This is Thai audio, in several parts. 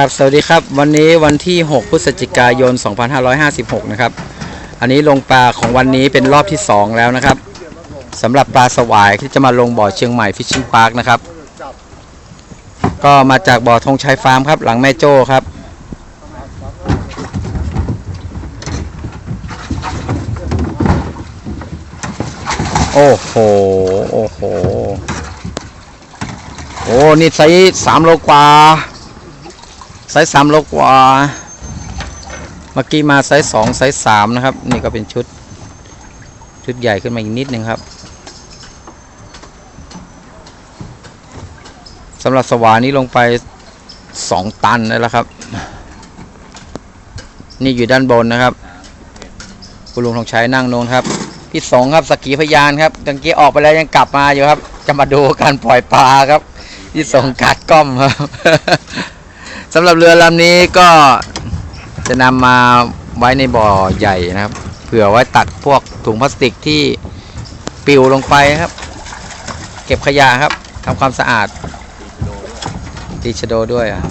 ครับสวัสดีครับวันนี้วันที่ 6 พฤศจิกายน 2556 นะครับ อันนี้ลงปลาของวันนี้เป็นรอบที่ 2 แล้วนะครับสำหรับปลาสวายที่จะมาลงบ่อเชียงใหม่ฟิชชิงพาร์คนะครับ ก็มาจากบ่อธงชัยฟาร์มครับ หลังแม่โจ้ครับ โอ้โห โอ้โห โอ้นี่ไซส์สามโลกว่า ไซส์สามโลกว่า เมื่อกี้มาไซส์สองไซส์สามนะครับ นี่ก็เป็นชุด ชุดใหญ่ขึ้นมาอีกนิดนึงครับสำหรับสวานี้ลงไปสองตันแล้วครับ นี่อยู่ด้านบนนะครับคุณลุงทองใช้นั่งน้นครับ พี่สองครับสกกีพยานครับกังเกียออกไปแล้วยังกลับมาอยู่ครับ จะมาดูการปล่อยปลาครับ พี่สองกัดก้อมครับ สำหรับเรือลำนี้ก็จะนำมาไว้ในบ่อใหญ่นะครับ เผื่อไว้ตักพวกถุงพลาสติกที่ปิวลงไปครับ เก็บขยะครับทำความสะอาดตีชโดด้วยอะ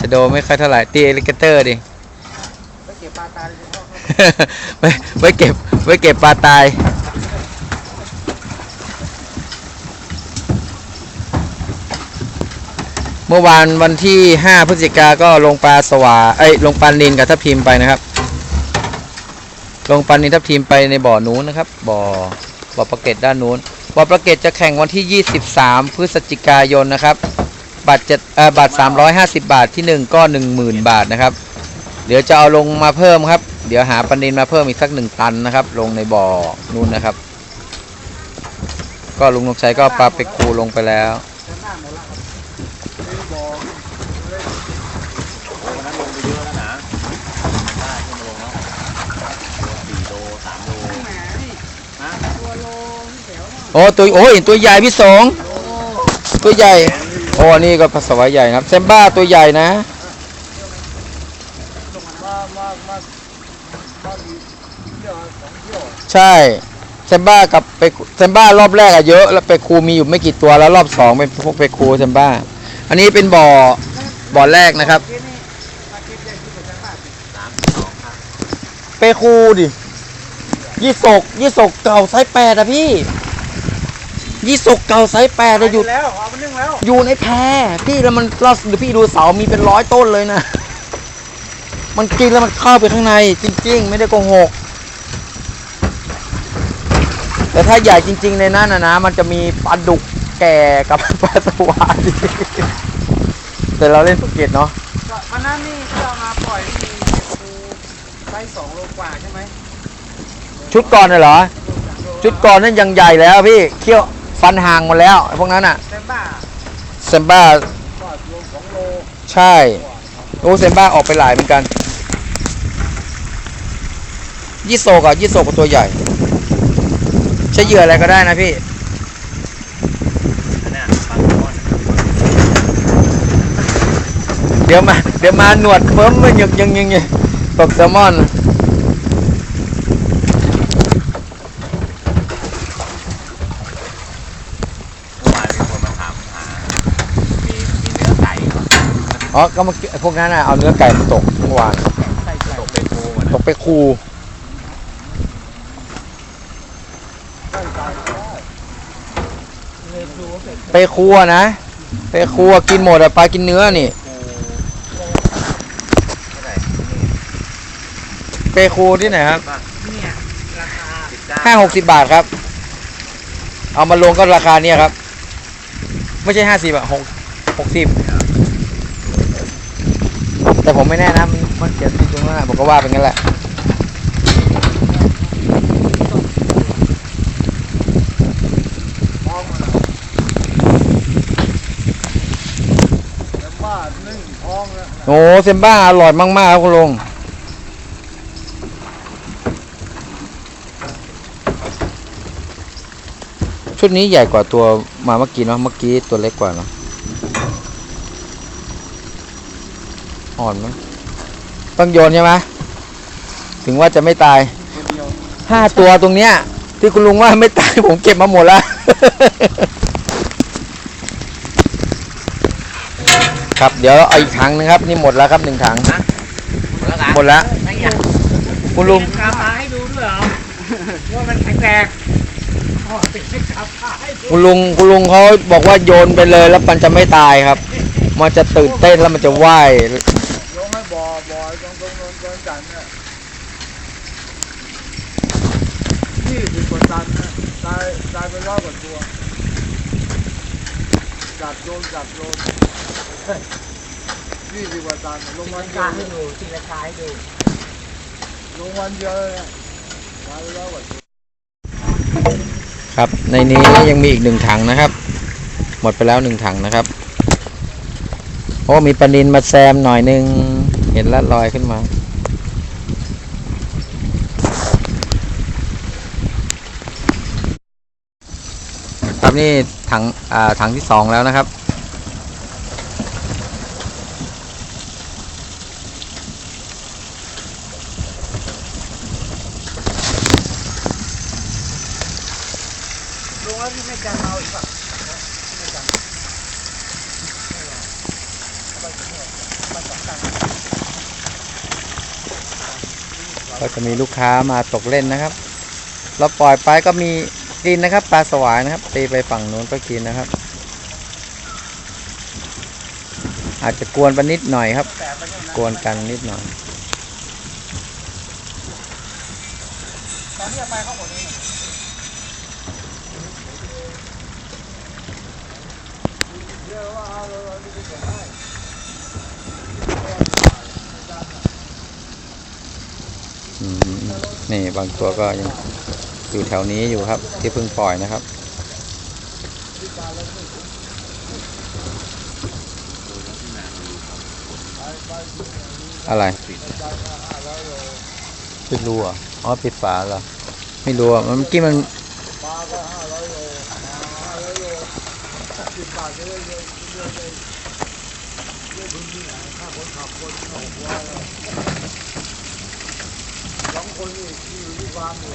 ชโดไม่ค่อยเท่าไหร่ตีเอลิเกเตอร์ดิไว้ไว้เก็บไว้เก็บปลาตาย เมื่อวานวันที่ 5 พฤศจิกาก็ลงปลาสวาเอ้ยลงปลานินกับทับทิมไปนะครับ ลงปลานินทับทิมไปในบ่อนู้นนะครับบ่อบ่อประเกตด้านนู้นบ่อประเกตจะแข่งวันที่ 23 พฤศจิกายนนะครับบัตรจะเอ่อบัตร350 บาทที่ 1 ก็ 10,000 บาทนะครับ เดี๋ยวจะเอาลงมาเพิ่มครับ เดี๋ยวหาปลานินมาเพิ่มอีกสักหนึ่งตันนะครับ ลงในบ่อนู้นนะครับ ก็ลุงนกชัยก็ปลาไปคูลงไปแล้ว วันนั้นลงไป เยอะแล้วนะได้ขึ้นมาลงแล้วสี่โลสามโลโอ้ตัวโอ้ยตัวใหญ่พี่สงตัวใหญ่โอ้นี่ก็ภาษาวะใหญ่นะครับเซมบ้าตัวใหญ่นะใช่เซมบ้ากับไปเซมบ้ารอบแรกอะเยอะแล้วไปครูมีอยู่ไม่กี่ตัวแล้วรอบสองเป็นพวกไปครูเซมบ้า อันนี้เป็นบ่อบ่อแรกนะครับ ไปครูดิยี่สกยี่สกเก่าไซส์แปดอะพี่ ยี่สกเก่าไซส์แปดอะอยู่ แล้วเอามันนึ่งแล้วอยู่ในแพพี่แล้วมันล่าสุดพี่ดูเสามีเป็นร้อยต้นเลยนะ มันกินแล้วมันเข้าไปข้างใน จริง ๆ ไม่ได้โกหก แต่ถ้าใหญ่จริง ๆ ในนั้นนะนะ มันจะมีปลาดุกแก่กับปลาสวายแต่เราเล่นภูเก็ตเนาะ วันนั้นนี่ที่เรามาปล่อยนี่ปู ไซส์สองโลกว่าใช่ไหมชุดก่อนน่ะเหรอ ชุดก่อนนั่นยังใหญ่แล้วพี่เขี้ยวฟันห่างหมดแล้วไอ้พวกนั้นอะเต็มบ้าเซมบ้าก็โลสองโลใช่โอ้เซมบ้าออกไปหลายเหมือนกัน ยี่โซกอะยี่โซกกับตัวใหญ่ ใช้เหยื่ออะไรก็ได้นะพี่อันเนี้ยปลาแซลมอนเดี๋ยวมา เดี๋ยวมาหนวดเฟิร์มมันยังยังยังยัง ตกแซลมอนเมื่อวานมีคนมาถามหามีมีเนื้อไก่เหรออ๋อก็มื่อกี้ไอ้พวกนั้นน่ะเอาเนื้อไก่มาตกเมื่อวานตกเป็นโพมันตกไปคูไปคูนะ ไปคูกินหมดอะปลากินเนื้อนี่ โพเท่าไหร่ ไปคูที่ไหนครับเนี่ยราคาสิบเก้าห้าหกสิบบาทครับ เอามาลงก็ราคาเนี้ยครับ ไม่ใช่ห้าสิบอะหกหกสิบแต่ผมไม่แน่นะมันมันเขียนติดตรงนั้นอะผมก็ว่าเป็นงั้นแหละมองมาเต็มบ้านึ่งท้องแล้วโอ้เซมบ้าอร่อยมากๆครับคุณลุง ชุดนี้ใหญ่กว่าตัวมาเมื่อกี้เนาะเมื่อกี้ตัวเล็กกว่าเนาะอ่อนมั้งต้องโยนใช่ไหมถึงว่าจะไม่ตายตัวเดียวห้าตัวตรงเนี้ย ที่คุณลุงว่าไม่ตายผมเก็บมาหมดแล้วครับเดี๋ยวเอาอีกถังนึงครับ นี่หมดแล้วครับหนึ่งถังแล้วกันหมดแล้วไม่อยากคุณลุงกามาให้ดูด้วยเหรอว่ามันแข็งแรง คุณลุงคุณลุงเขาบอกว่าโยนไปเลยแล้วมันจะไม่ตายครับ มันจะตื่นเต้นแล้วมันจะว่ายลงให้บ่อบ่อตรงตรงโน้นตรงจันเนี่ยยี่สิบกว่าตันนะตายตายไปร้อยกว่าตัวจับโยนจับโยนยี่สิบกว่าตันลงวันเดียวให้ดูทีละท้ายดูลงวันเดียวเลยนะตายไปร้อยกว่าตัว ครับ ในนี้ยังมีอีกหนึ่งถังนะครับ หมดไปแล้วหนึ่งถังนะครับ โอ้มีปนินมาแซมหน่อยนึง เห็นแล้วลอยขึ้นมา ครับนี่ถังอ่าถังที่สองแล้วนะครับ ลงแล้วพี่ไม่จันเอาอีกป่ะ ก็จะมีลูกค้ามาตกเล่นนะครับ เราปล่อยไปก็มีกินนะครับ ปลาสวายนะครับ ตีไปฝั่งนู้นก็กินนะครับ อาจจะกวนไปนิดหน่อยครับ กวนกันนิดหน่อยตอนที่จะไปเข้าหมดเลยเดี๋ยวว่าเราเราจะไปเก็บให้ นี่บางตัวก็ยังอยู่แถวนี้อยู่ครับ ที่เพิ่งปล่อยนะครับอะไรปิดรูอะอ๋อปิดฝาเหรอไม่รู้อะมันเมื่อกี้มันป สิบบาทจะได้เยอะเยอะเลยเยอะพื้นที่ไหนค่าคนขับคนเอาหัวเลยสองคนนี่ที่อยู่ที่ฟาร์มอยู่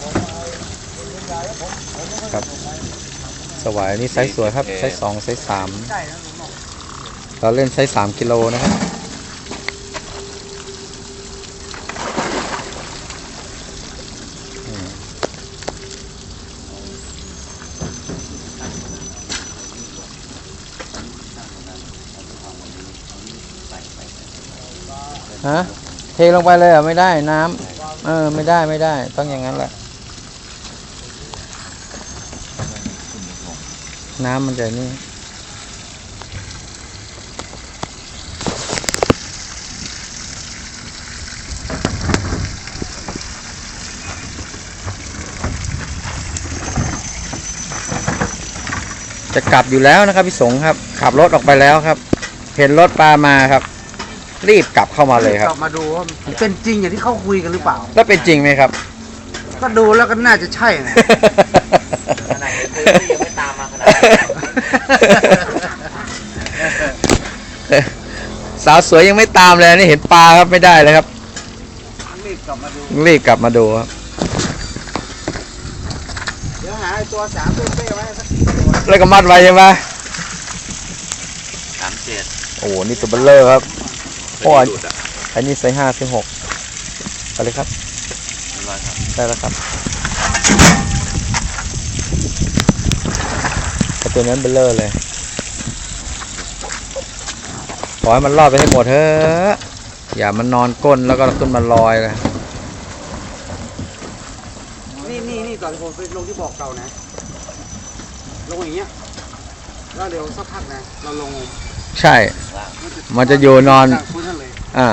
ผมไปคนใหญ่แล้วผมผมไม่ค่อยครับสวายนี่ไซส์สวยครับ ไซส์สองไซส์สามใช่นะลุงบอกเราเล่นไซส์สามกิโลนะครับอืมฮะ เทลงไปเลยเหรอไม่ได้น้ำเออ ไม่ได้ไม่ได้ ต้องอย่างนั้นแหละ น้ำมันจะนี่จะกลับอยู่แล้วนะครับพี่สงครับ ขับรถออกไปแล้วครับ เห็นรถปลามาครับ รีบกลับเข้ามาเลยครับ กลับมาดูว่ามันเป็นจริงอย่างที่เขาคุยกันหรือเปล่า แล้วเป็นจริงไหมครับ ก็ดูแล้วก็น่าจะใช่นะ ขนาดเห็นปืนก็ยังไม่ตามมาขนาดนั้น สาวสวยยังไม่ตามเลยนี่เห็นปลาครับไม่ได้เลยครับ รีบกลับมาดู รีบกลับมาดูครับ เดี๋ยวหาไอ้ตัวสามเป้ๆไว้สักตัวแล้วก็มัดไว้ใช่ไหมสามเจ็ดโอ้โหนี่ตัวเบลเลอร์ครับ โอ้ยหลุดอะอันนี้ไซส์ห้าไซส์หกไปเลยครับเรียบร้อยครับได้แล้วครับแต่ตัวนั้นเบลเลอร์เลย ขอให้มันรอดไปให้หมดเถอะอย่ามันนอนก้นแล้วก็ขึ้นมาลอยเลย นี่นี่นี่ก่อนผมไปลงที่บอกเก่านะ ลงอย่างเงี้ยแล้วเดี๋ยวสักพักนะ เราลง ใช่ มันจะอยู่นอนจากพื้นนั่นเลยอ่า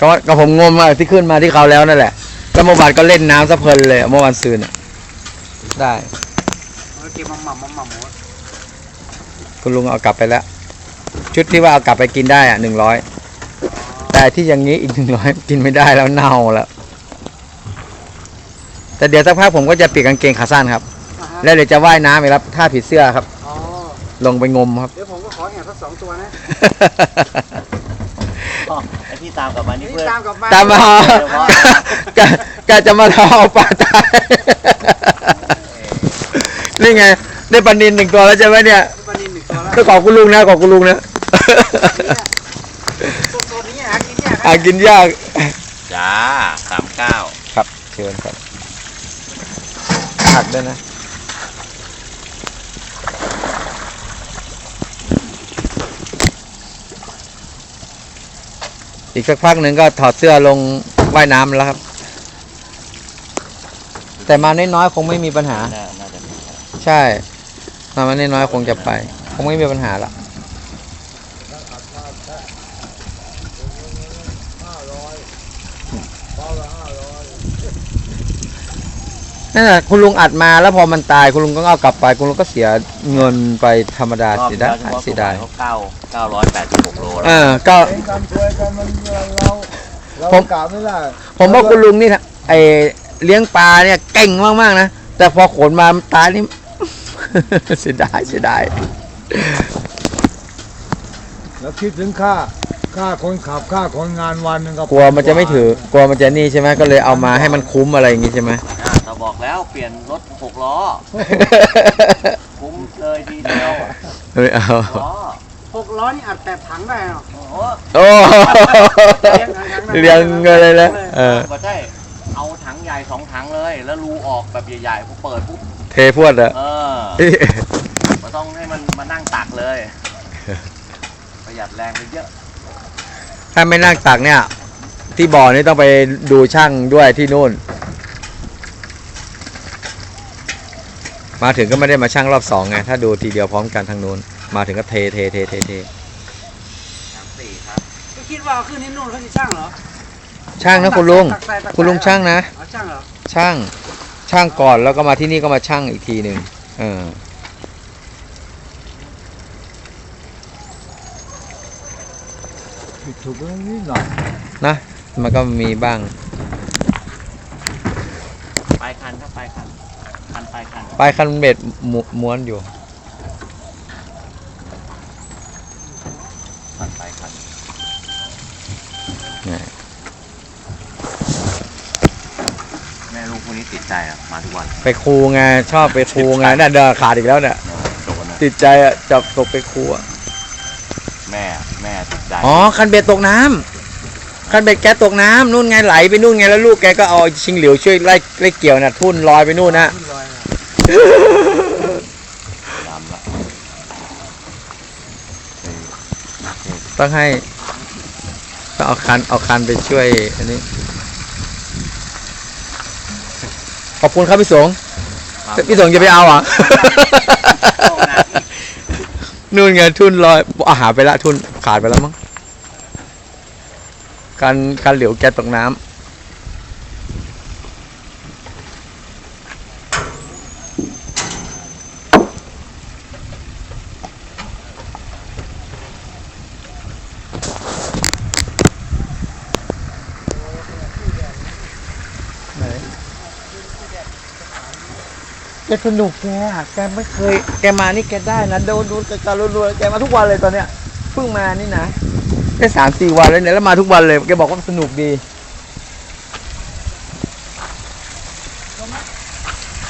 ก็ก็ผมงมอะที่ขึ้นมาที่เขาแล้วนั่นแหละแล้วเมื่อวานก็เล่นน้ำสะเพลินเลยเมื่อวานซืนอะได้แล้วเก็บมาหม่ำมาหม่ำหมดคุณลุงเอากลับไปแล้ว ชุดที่ว่าเอากลับไปกินได้อะหนึ่งร้อยแต่ที่อย่างนี้อีกหนึ่งร้อยกินไม่ได้แล้วเน่าแล้วแต่เดี๋ยวสักพักผมก็จะเปลี่ยนกางเกงขาสั้นครับอ่าฮะแล้วเดี๋ยวจะว่ายน้ำไปครับท่าผีเสื้อครับอ๋อ ลงไปงมครับ เดี๋ยวผมก็ขอแอบสักสองตัวนะอ๋อไอที่ตามกลับมานี่นี่เพื่อนตามกลับมาตามมาเดี๋ยวว่า กะกะจะมาเอาปลาตาย นี่ไง ได้ปลานินหนึ่งตัวแล้วใช่ไหมเนี่ยปลานินหนึ่งตัวแล้วก็ขอบคุณลุงนะขอบคุณลุงนะตัวนี้หากินยากอากินยาก จ้าสามเก้า ครับ เชิญครับหักด้วยนะ อีกสักพักหนึ่งก็ถอดเสื้อลงว่ายน้ำแล้วครับ แต่มาน้อยๆคงไม่มีปัญหา น่าน่าจะมีครับใช่มามาน้อยๆคงจะไป คงไม่มีปัญหาละ ห้าร้อยเบาละห้าร้อย นั่นแหละคุณลุงอัดมาแล้วพอมันตายคุณลุงก็เอากลับไป คุณลุงก็เสียเงินไปธรรมดารอบเสียแล้ดายวเฉพาะเสียดายเขาเก้าเก้าร้อยแปดสิบหกโลเอแล้วอก็เองกันช่วยกันมันเราเราผมกะไม่ได้ผมว่าคุณลุงนี่นะไอเลี้ยงปลาเนี่ยเก่งมากๆนะแต่พอขนมามันตายนี่ เสียดายเสียดายแล้วคิดถึงค่าค่าคนขับค่าคนงานวันหนึงก็กลัวมันจะไม่ถือกลัวมันจะนี่ใช่ไหมก็เลยเอามาให้มันคุ้มอะไรอย่างงี้ใช่ไหมอ่าเรา บอกแล้วเปลี่ยนรถหกล้อ คุ้มเลยทีเดียวไม่เอาล้อหกล้อนี่อัดแปดถังได้เนาะโอ้โหโอ้เลี้ยงเงินเลยนะเออก็ใช่เอาถังใหญ่สองถังเลย แล้วรูออกแบบใหญ่ๆพอเปิดปุ๊บเทพวดอะเออก็ต้องให้มันมานั่งตักเลย ประหยัดแรงไปเยอะ ถ้าไม่นั่งตักเนี่ย ที่บ่อนี่ต้องไปดูช่างด้วยที่นู่น มาถึงก็ไม่ได้มาช่างรอบสองไง ถ้าดูทีเดียวพร้อมกันทางนู้น มาถึงก็เทเทเทเทเทถังสี่ครับก็คิดว่าเอาขึ้นที่นู่นเขาจะช่างเหรอช่างนะคุณลุง ตักใส่ตักใส่คุณลุงช่างนะ เอาช่างเหรอช่าง ช่างก่อนแล้วก็มาที่นี่ก็มาช่างอีกทีหนึ่งเออ ผิดถูกเรื่องนี้หน่อย นะ มันก็มีบ้าง ปลายคันครับปลายคัน คันป ลายคันปลายคันเบ็ดหมุม้วนอยู่ คันปลายคันเนี่ยแม่ลูกพวกนี้ติดใจอะมาทุกวันไปครูไงชอบไปครูไงน่ะเดินขาดอีกแล้วเนี่ยโดนนะติดใจอะจับตกไปครูอะแม่แม่ติดใจอ๋อคันเบ็ดตกน้ำคันเบ็ดแกตกน้ำนู่นไงไหลไปนู่นไงแล้วลูกแกก็เอาชิงเหลียวช่วยไล่ไล่เกี่ยวน่ะทุ่นลอยไปนู่นนะ ขึ้นลอยนะ ดำละต้องให้ต้องเอาคันเอาคันไปช่วย อันนี้ ขอบคุณครับพี่สงฆ์พี่สงฆ์จะไปเอาอะเข้าน้ำอีกนู่นไงทุนลอยอาหารไปละทุนขาดไปแล้วมั้งการการเหลียวแกตกน้ำ สนุกแกอะแกไม่เคย แกมานี่แกได้นะโดนดูแกการรัวๆแกมาทุกวันเลยตอนเนี้ยเพิ่งมานี่นะแค่สามสี่วันแล้วเนี่ยแล้วมาทุกวันเลยแกบอกว่าสนุกดี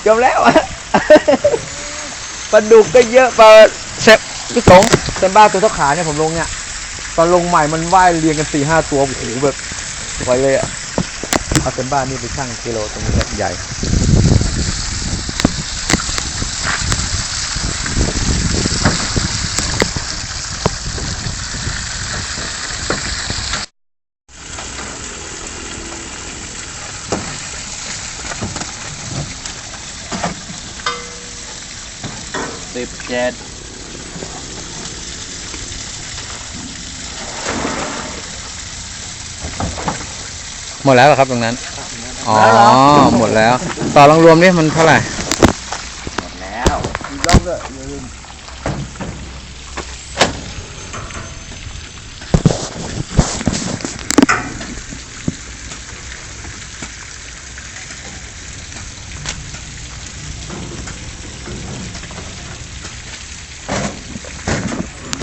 จบแล้วปลาดุกก็เยอะปลาเซฟพี่สงเซมบ้าตัวเท่าขาเนี่ยผมลงเนี่ยตอนลงใหม่มันว่ายเรียงกันสี่ห้าตัวโอ้โหแบบไวเลยอะเอาเซมบ้านี่ไปชั่งกิโลตรงนี้ใหญ่ สิบเจ็ดหมดแล้วเหรอครับตรงนั้นอ๋อหมดแล้ว ต่อรองรวมนี่มันเท่าไหร่ หมดแล้วมีล็อกด้วยอย่าลืม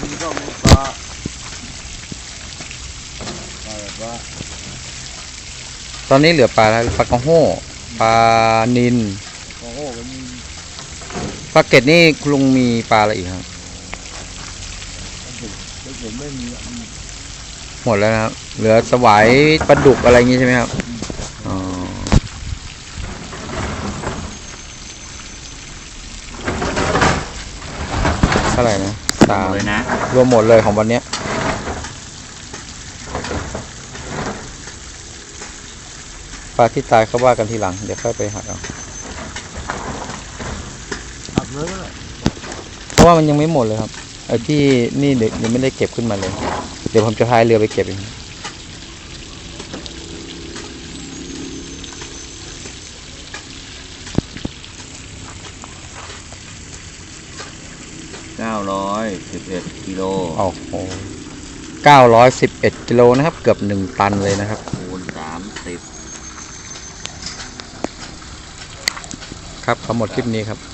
มีก็มีปลาปลาปลา ต อนนี้เหลือปลาอะไรปลากระโห้ปลานินโอ้โหมันมีปลาเก็ดนี่คุณลุงมีปลาอะไรอีกครับแล้วผมไม่มีอะหมดแล้วนะครับ เหลือสวายปลาดุกอะไรอย่างงี้ใช่ไหมครับอ๋อเท่าไหร่นะสามเลยนะ รวมหมดเลยของวันเนี้ย ปลาที่ตายเขาว่ากันทีหลัง เดี๋ยวค่อยไปหักเอาหักเลยก็ได้เพราะว่ามันยังไม่หมดเลยครับไอ้ที่นี่เด็กยังไม่ได้เก็บขึ้นมาเลย เดี๋ยวผมจะพายเรือไปเก็บเองเก้าร้อยสิบเอ็ดกิโลโอ้โหเก้าร้อยสิบเอ็ดกิโลนะครับ เกือบหนึ่งตันเลยนะครับคูณสามสิบ ครับขอหมดคลิปนี้ครับ